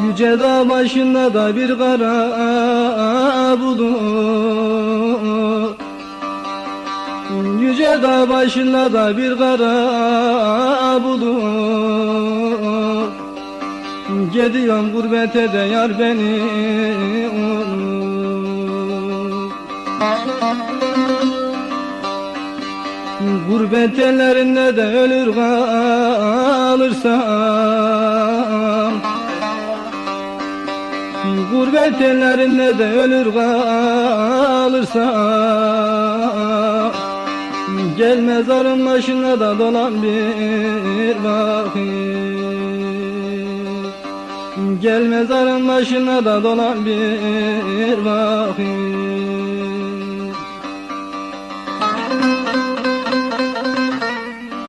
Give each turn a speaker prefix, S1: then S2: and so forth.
S1: Yüce dağ başında da bir kara bulut. Yüce dağ başında da bir kara bulut. Gidiyorum gurbete de yar beni. Unut Gurbet ellerinde de ölür kalırsam Gurbet ellerinde de ölür kalırsam Gel mezarın başına da dolan bir bakayım Gel mezarın başına da dolan bir bakayım